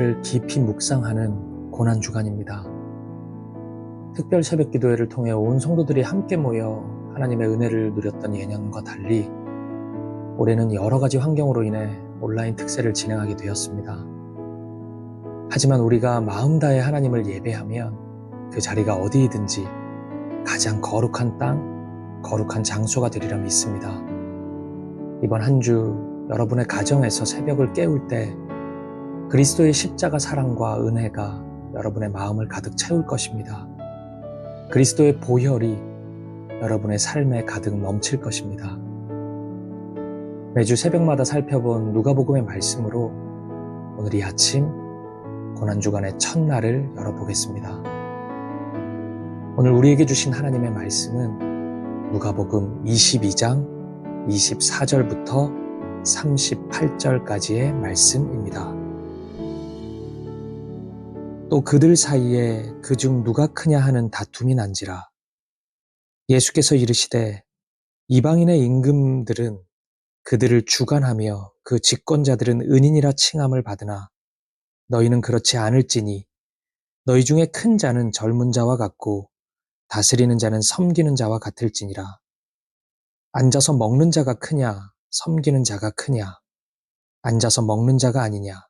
말씀을 깊이 묵상하는 고난 주간입니다. 특별 새벽 기도회를 통해 온 성도들이 함께 모여 하나님의 은혜를 누렸던 예년과 달리 올해는 여러 가지 환경으로 인해 온라인 특세를 진행하게 되었습니다. 하지만 우리가 마음 다해 하나님을 예배하면 그 자리가 어디이든지 가장 거룩한 땅, 거룩한 장소가 되리라 믿습니다. 이번 한 주 여러분의 가정에서 새벽을 깨울 때 그리스도의 십자가 사랑과 은혜가 여러분의 마음을 가득 채울 것입니다. 그리스도의 보혈이 여러분의 삶에 가득 넘칠 것입니다. 매주 새벽마다 살펴본 누가복음의 말씀으로 오늘 이 아침 고난주간의 첫날을 열어보겠습니다. 오늘 우리에게 주신 하나님의 말씀은 누가복음 22장 24절부터 38절까지의 말씀입니다. 또 그들 사이에 그중 누가 크냐 하는 다툼이 난지라. 예수께서 이르시되 이방인의 임금들은 그들을 주관하며 그 집권자들은 은인이라 칭함을 받으나 너희는 그렇지 않을지니 너희 중에 큰 자는 젊은 자와 같고 다스리는 자는 섬기는 자와 같을지니라. 앉아서 먹는 자가 크냐, 섬기는 자가 크냐, 앉아서 먹는 자가 아니냐.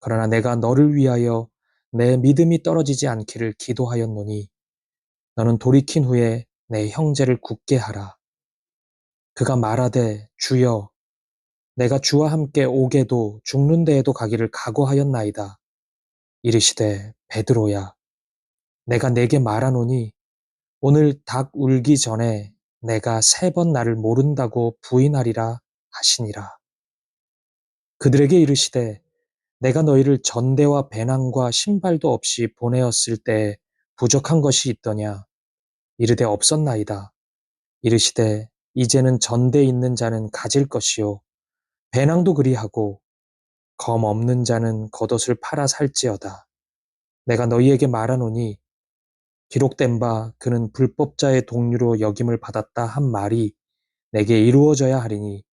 그러나 내가 너를 위하여 내 믿음이 떨어지지 않기를 기도하였노니 너는 돌이킨 후에 내 형제를 굳게 하라. 그가 말하되 주여 내가 주와 함께 오게도 죽는 데에도 가기를 각오하였나이다. 이르시되 베드로야 내가 내게 말하노니 오늘 닭 울기 전에 내가 세 번 나를 모른다고 부인하리라 하시니라. 그들에게 이르시되 내가 너희를 전대와 배낭과 신발도 없이 보내었을 때 부족한 것이 있더냐? 이르되 없었나이다. 이르시되 이제는 전대 있는 자는 가질 것이요. 배낭도 그리하고 검 없는 자는 겉옷을 팔아 살지어다. 내가 너희에게 말하노니 기록된 바 그는 불법자의 동류로 역임을 받았다 한 말이 내게 이루어져야 하리니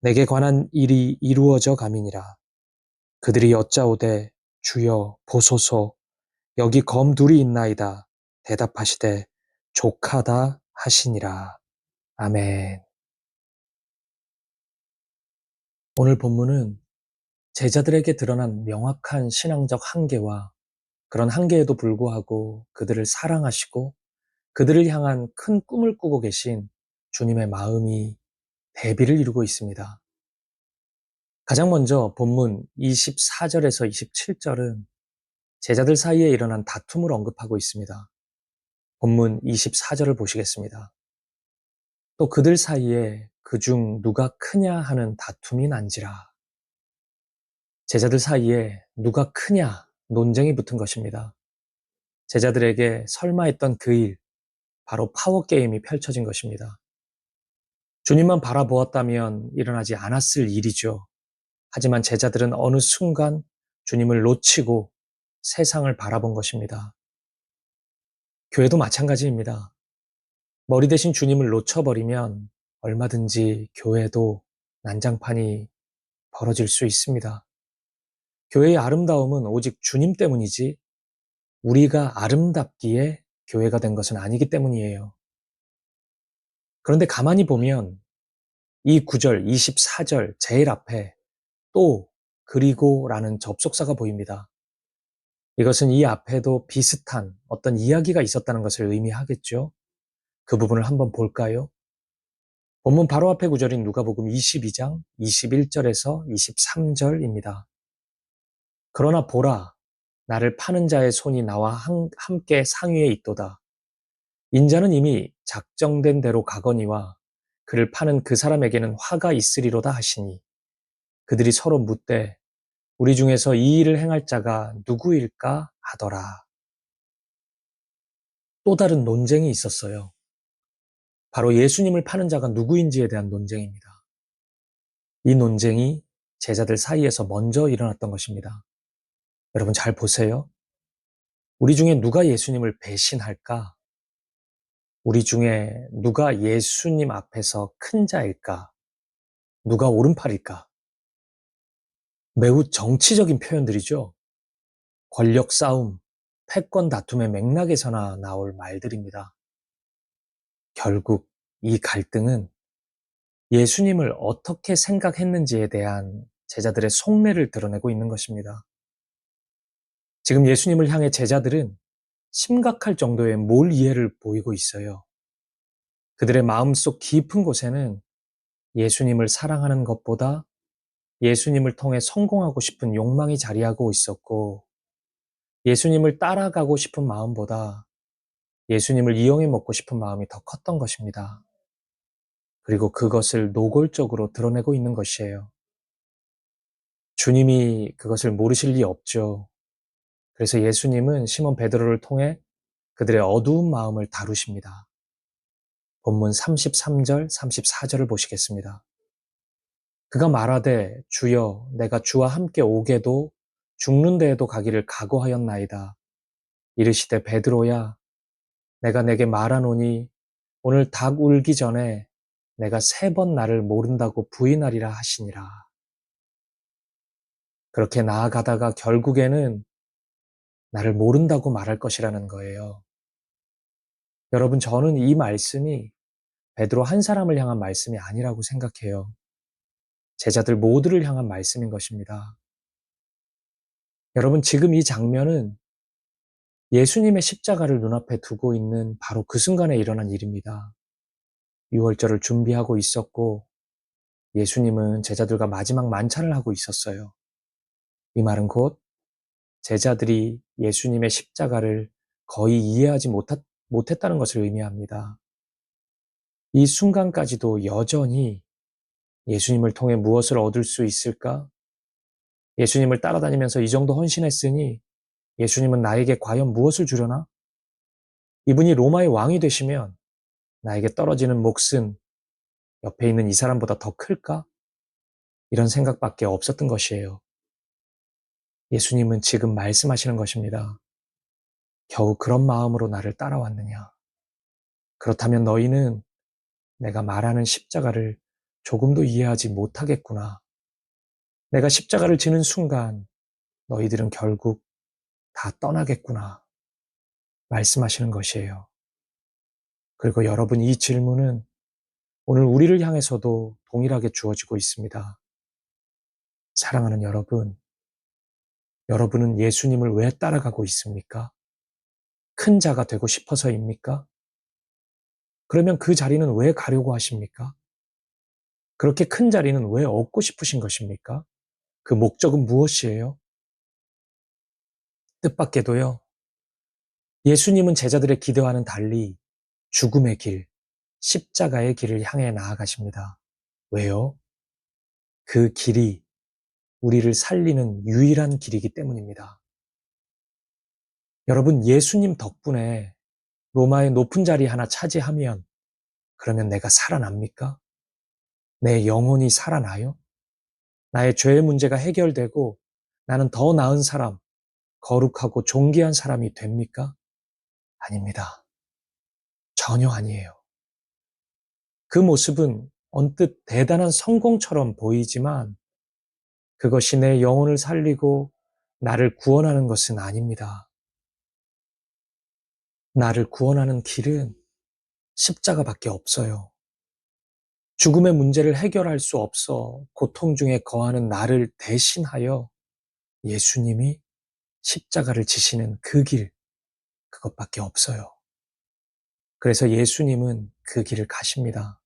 내게 관한 일이 이루어져 가미니라. 그들이 여짜오되 주여 보소서 여기 검 둘이 있나이다. 대답하시되 족하다 하시니라. 아멘. 오늘 본문은 제자들에게 드러난 명확한 신앙적 한계와 그런 한계에도 불구하고 그들을 사랑하시고 그들을 향한 큰 꿈을 꾸고 계신 주님의 마음이 대비를 이루고 있습니다. 가장 먼저 본문 24절에서 27절은 제자들 사이에 일어난 다툼을 언급하고 있습니다. 본문 24절을 보시겠습니다. 또 그들 사이에 그중 누가 크냐 하는 다툼이 난지라. 제자들 사이에 누가 크냐 논쟁이 붙은 것입니다. 제자들에게 설마 했던 그 일, 바로 파워게임이 펼쳐진 것입니다. 주님만 바라보았다면 일어나지 않았을 일이죠. 하지만 제자들은 어느 순간 주님을 놓치고 세상을 바라본 것입니다. 교회도 마찬가지입니다. 머리 대신 주님을 놓쳐버리면 얼마든지 교회도 난장판이 벌어질 수 있습니다. 교회의 아름다움은 오직 주님 때문이지 우리가 아름답기에 교회가 된 것은 아니기 때문이에요. 그런데 가만히 보면 이 구절 24절 제일 앞에 또 그리고 라는 접속사가 보입니다. 이것은 이 앞에도 비슷한 어떤 이야기가 있었다는 것을 의미하겠죠. 그 부분을 한번 볼까요? 본문 바로 앞에 구절인 누가복음 22장 21절에서 23절입니다. 그러나 보라, 나를 파는 자의 손이 나와 함께 상위에 있도다. 인자는 이미 작정된 대로 가거니와 그를 파는 그 사람에게는 화가 있으리로다 하시니 그들이 서로 묻되 우리 중에서 이 일을 행할 자가 누구일까 하더라. 또 다른 논쟁이 있었어요. 바로 예수님을 파는 자가 누구인지에 대한 논쟁입니다. 이 논쟁이 제자들 사이에서 먼저 일어났던 것입니다. 여러분 잘 보세요. 우리 중에 누가 예수님을 배신할까? 우리 중에 누가 예수님 앞에서 큰 자일까? 누가 오른팔일까? 매우 정치적인 표현들이죠. 권력 싸움, 패권 다툼의 맥락에서나 나올 말들입니다. 결국 이 갈등은 예수님을 어떻게 생각했는지에 대한 제자들의 속내를 드러내고 있는 것입니다. 지금 예수님을 향해 제자들은 심각할 정도의 몰 이해를 보이고 있어요. 그들의 마음속 깊은 곳에는 예수님을 사랑하는 것보다 예수님을 통해 성공하고 싶은 욕망이 자리하고 있었고, 예수님을 따라가고 싶은 마음보다 예수님을 이용해 먹고 싶은 마음이 더 컸던 것입니다. 그리고 그것을 노골적으로 드러내고 있는 것이에요. 주님이 그것을 모르실 리 없죠. 그래서 예수님은 시몬 베드로를 통해 그들의 어두운 마음을 다루십니다. 본문 33절, 34절을 보시겠습니다. 그가 말하되 주여 내가 주와 함께 오게도 죽는 데에도 가기를 각오하였나이다. 이르시되 베드로야 내가 내게 말하노니 오늘 닭 울기 전에 내가 세 번 나를 모른다고 부인하리라 하시니라. 그렇게 나아가다가 결국에는 나를 모른다고 말할 것이라는 거예요. 여러분, 저는 이 말씀이 베드로 한 사람을 향한 말씀이 아니라고 생각해요. 제자들 모두를 향한 말씀인 것입니다. 여러분, 지금 이 장면은 예수님의 십자가를 눈앞에 두고 있는 바로 그 순간에 일어난 일입니다. 6월절을 준비하고 있었고, 예수님은 제자들과 마지막 만찬을 하고 있었어요. 이 말은 곧 제자들이 예수님의 십자가를 거의 이해하지 못했다는 것을 의미합니다. 이 순간까지도 여전히 예수님을 통해 무엇을 얻을 수 있을까? 예수님을 따라다니면서 이 정도 헌신했으니 예수님은 나에게 과연 무엇을 주려나? 이분이 로마의 왕이 되시면 나에게 떨어지는 몫은 옆에 있는 이 사람보다 더 클까? 이런 생각밖에 없었던 것이에요. 예수님은 지금 말씀하시는 것입니다. 겨우 그런 마음으로 나를 따라왔느냐? 그렇다면 너희는 내가 말하는 십자가를 조금도 이해하지 못하겠구나. 내가 십자가를 지는 순간 너희들은 결국 다 떠나겠구나. 말씀하시는 것이에요. 그리고 여러분 이 질문은 오늘 우리를 향해서도 동일하게 주어지고 있습니다. 사랑하는 여러분, 여러분은 예수님을 왜 따라가고 있습니까? 큰 자가 되고 싶어서입니까? 그러면 그 자리는 왜 가려고 하십니까? 그렇게 큰 자리는 왜 얻고 싶으신 것입니까? 그 목적은 무엇이에요? 뜻밖에도요, 예수님은 제자들의 기대와는 달리 죽음의 길, 십자가의 길을 향해 나아가십니다. 왜요? 그 길이 우리를 살리는 유일한 길이기 때문입니다. 여러분, 예수님 덕분에 로마의 높은 자리 하나 차지하면 그러면 내가 살아납니까? 내 영혼이 살아나요? 나의 죄의 문제가 해결되고 나는 더 나은 사람, 거룩하고 존귀한 사람이 됩니까? 아닙니다. 전혀 아니에요. 그 모습은 언뜻 대단한 성공처럼 보이지만 그것이 내 영혼을 살리고 나를 구원하는 것은 아닙니다. 나를 구원하는 길은 십자가밖에 없어요. 죽음의 문제를 해결할 수 없어 고통 중에 거하는 나를 대신하여 예수님이 십자가를 지시는 그 길, 그것밖에 없어요. 그래서 예수님은 그 길을 가십니다.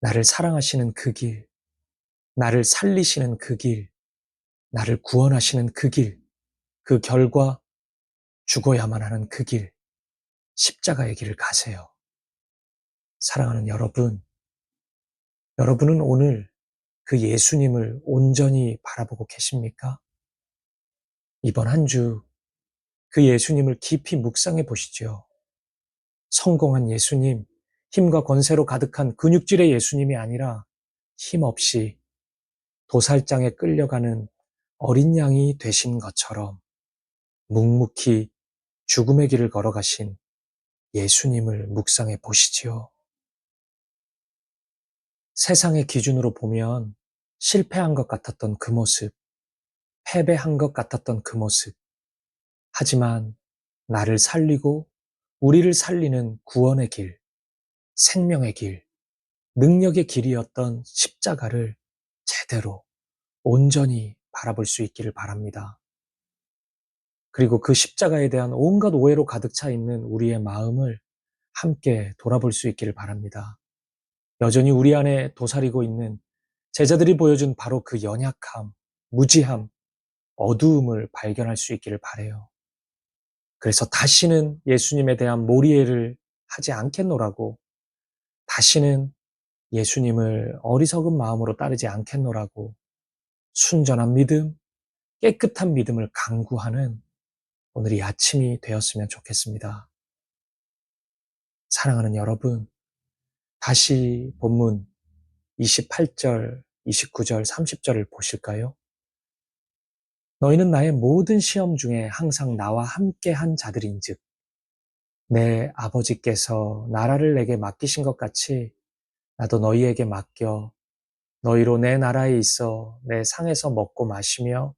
나를 사랑하시는 그 길, 나를 살리시는 그 길, 나를 구원하시는 그 길, 그 결과 죽어야만 하는 그 길, 십자가의 길을 가세요. 사랑하는 여러분, 여러분은 오늘 그 예수님을 온전히 바라보고 계십니까? 이번 한 주 그 예수님을 깊이 묵상해 보시지요. 성공한 예수님, 힘과 권세로 가득한 근육질의 예수님이 아니라 힘없이 도살장에 끌려가는 어린 양이 되신 것처럼 묵묵히 죽음의 길을 걸어가신 예수님을 묵상해 보시지요. 세상의 기준으로 보면 실패한 것 같았던 그 모습, 패배한 것 같았던 그 모습. 하지만 나를 살리고 우리를 살리는 구원의 길, 생명의 길, 능력의 길이었던 십자가를 제대로 온전히 바라볼 수 있기를 바랍니다. 그리고 그 십자가에 대한 온갖 오해로 가득 차 있는 우리의 마음을 함께 돌아볼 수 있기를 바랍니다. 여전히 우리 안에 도사리고 있는 제자들이 보여준 바로 그 연약함, 무지함, 어두움을 발견할 수 있기를 바래요. 그래서 다시는 예수님에 대한 몰이해를 하지 않겠노라고, 다시는 예수님을 어리석은 마음으로 따르지 않겠노라고, 순전한 믿음, 깨끗한 믿음을 강구하는 오늘이 아침이 되었으면 좋겠습니다. 사랑하는 여러분, 다시 본문 28절, 29절, 30절을 보실까요? 너희는 나의 모든 시험 중에 항상 나와 함께 한 자들인즉 내 아버지께서 나라를 내게 맡기신 것 같이 나도 너희에게 맡겨 너희로 내 나라에 있어 내 상에서 먹고 마시며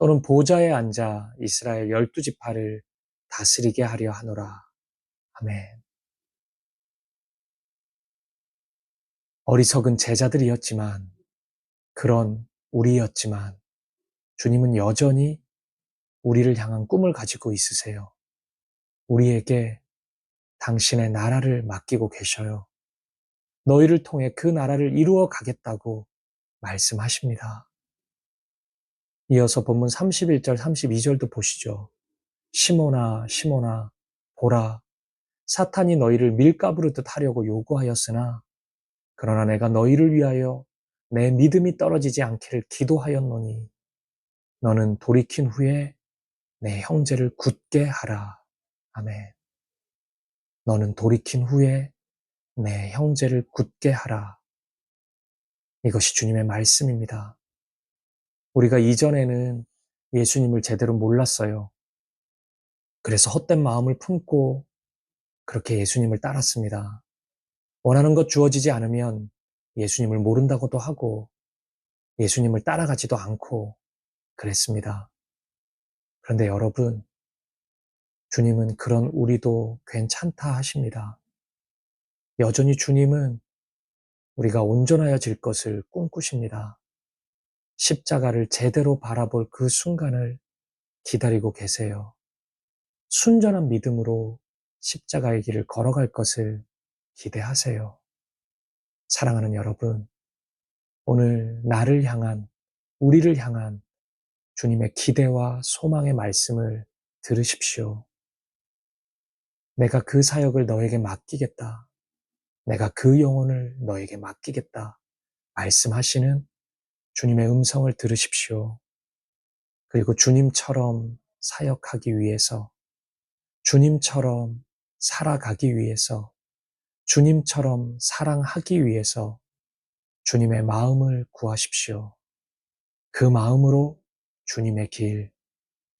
또는 보좌에 앉아 이스라엘 열두 지파를 다스리게 하려 하노라. 아멘. 어리석은 제자들이었지만 그런 우리였지만 주님은 여전히 우리를 향한 꿈을 가지고 있으세요. 우리에게 당신의 나라를 맡기고 계셔요. 너희를 통해 그 나라를 이루어 가겠다고 말씀하십니다. 이어서 본문 31절, 32절도 보시죠. 시모나, 시모나, 보라. 사탄이 너희를 밀가부르듯 하려고 요구하였으나, 그러나 내가 너희를 위하여 내 믿음이 떨어지지 않기를 기도하였노니, 너는 돌이킨 후에 내 형제를 굳게 하라. 아멘. 너는 돌이킨 후에 내 형제를 굳게 하라. 이것이 주님의 말씀입니다. 우리가 이전에는 예수님을 제대로 몰랐어요. 그래서 헛된 마음을 품고 그렇게 예수님을 따랐습니다. 원하는 것 주어지지 않으면 예수님을 모른다고도 하고 예수님을 따라가지도 않고 그랬습니다. 그런데 여러분, 주님은 그런 우리도 괜찮다 하십니다. 여전히 주님은 우리가 온전하여질 것을 꿈꾸십니다. 십자가를 제대로 바라볼 그 순간을 기다리고 계세요. 순전한 믿음으로 십자가의 길을 걸어갈 것을 기대하세요. 사랑하는 여러분, 오늘 나를 향한, 우리를 향한 주님의 기대와 소망의 말씀을 들으십시오. 내가 그 사역을 너에게 맡기겠다. 내가 그 영혼을 너에게 맡기겠다. 말씀하시는 주님의 음성을 들으십시오. 그리고 주님처럼 사역하기 위해서, 주님처럼 살아가기 위해서, 주님처럼 사랑하기 위해서 주님의 마음을 구하십시오. 그 마음으로 주님의 길,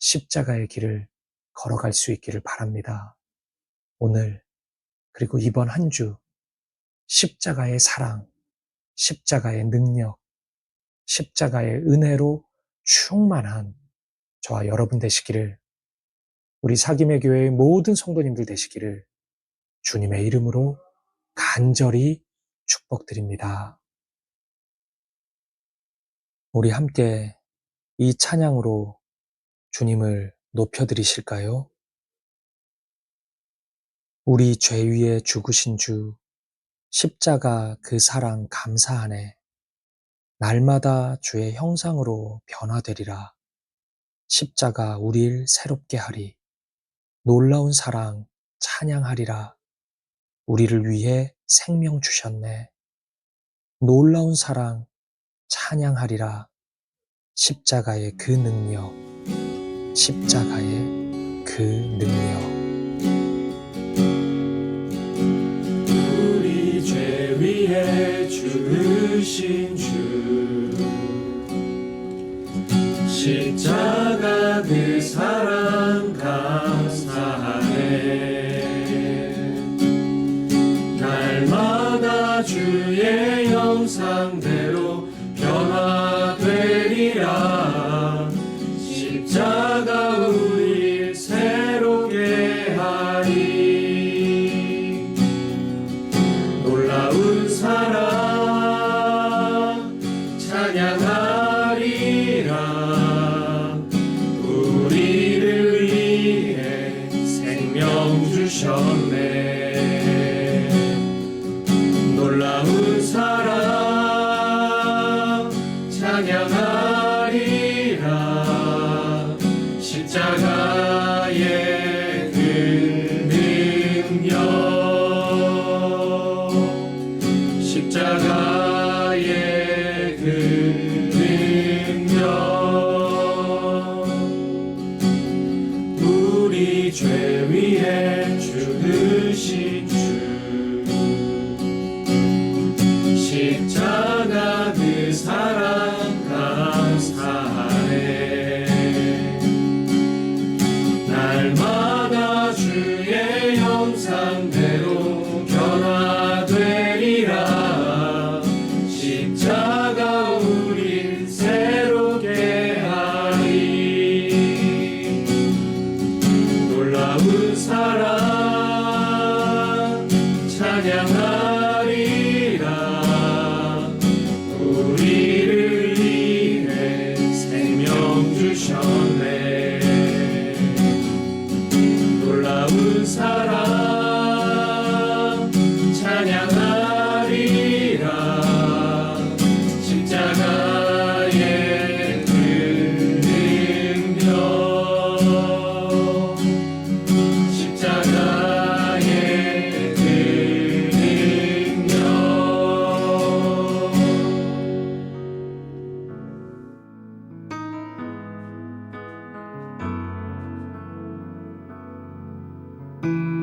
십자가의 길을 걸어갈 수 있기를 바랍니다. 오늘, 그리고 이번 한 주, 십자가의 사랑, 십자가의 능력, 십자가의 은혜로 충만한 저와 여러분 되시기를, 우리 사김의 교회의 모든 성도님들 되시기를 주님의 이름으로 간절히 축복드립니다. 우리 함께 이 찬양으로 주님을 높여드리실까요? 우리 죄 위에 죽으신 주, 십자가 그 사랑 감사하네. 날마다 주의 형상으로 변화되리라. 십자가 우릴 새롭게 하리. 놀라운 사랑 찬양하리라. 우리를 위해 생명 주셨네. 놀라운 사랑 찬양하리라. 십자가의 그 능력, 십자가의 그 능력. 우리 죄 위에 죽으신 주 십자가 주의 형상대로 변화되리라. 십자 찬양하 사랑.